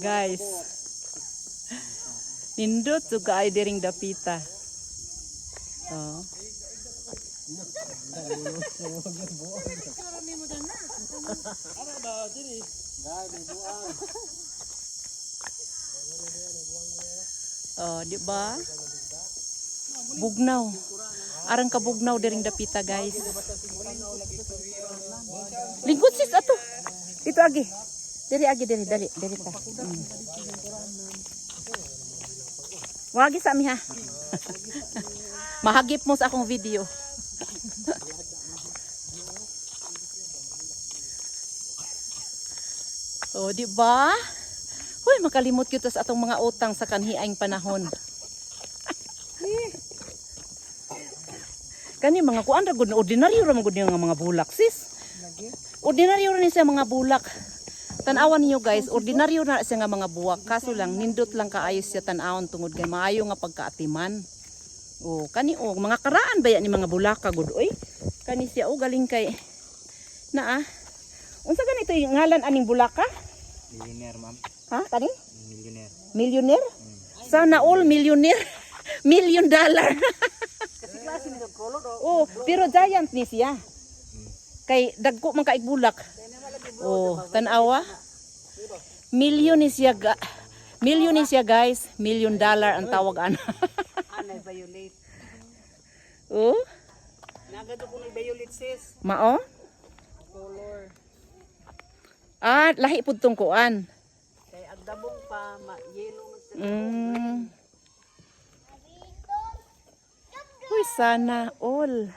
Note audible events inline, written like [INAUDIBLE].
Guys. Nindot to kaay diring dapita. Oh. Oh, di ba? Bugnaw. Arang ka bugnaw diring dapita, guys. Lingkod sis ato. Dito agi. Diri agi diri dali diri ta. Mm. Wagi sa mi ha. [LAUGHS] Mahagip mo sa akong video. [LAUGHS] oh, di ba? Hoy, makalimot kita sa atong mga utang sa kanhiaing panahon. [LAUGHS] Kani mga kuan ra gud ordinaryo ra nga mga bulak sis. Ordinaryo rin siya mga bulak. Tanawan niyo guys, ordinaryo na siya nga mga buwak. Kaso lang, nindot lang kaayos siya tanawon tungod kay maayo nga pagkaatiman. O, kani o, mga karaan ba yan ni mga bulaka gud oy? Kani siya o, galing kay, na ah. Unsa ganito yung ngalan aning bulaka? Millionaire, ma'am. Ha, kani? Millionaire. Millionaire? Sana all millionaire. [LAUGHS] Million dollar. [LAUGHS] oh, pero giant ni siya. Kay dagko man kaig bulak. Oh, tanawa. Million ni siya ga Million ni siya guys, million dollar ang tawag ana. [LAUGHS] Anay violate. oh, Nagado ko ni violate sis. mao? Color. Ah, lahi pud tong kuan. Kay agdabong pa ma yellow man sa Mm. Uy, sana all.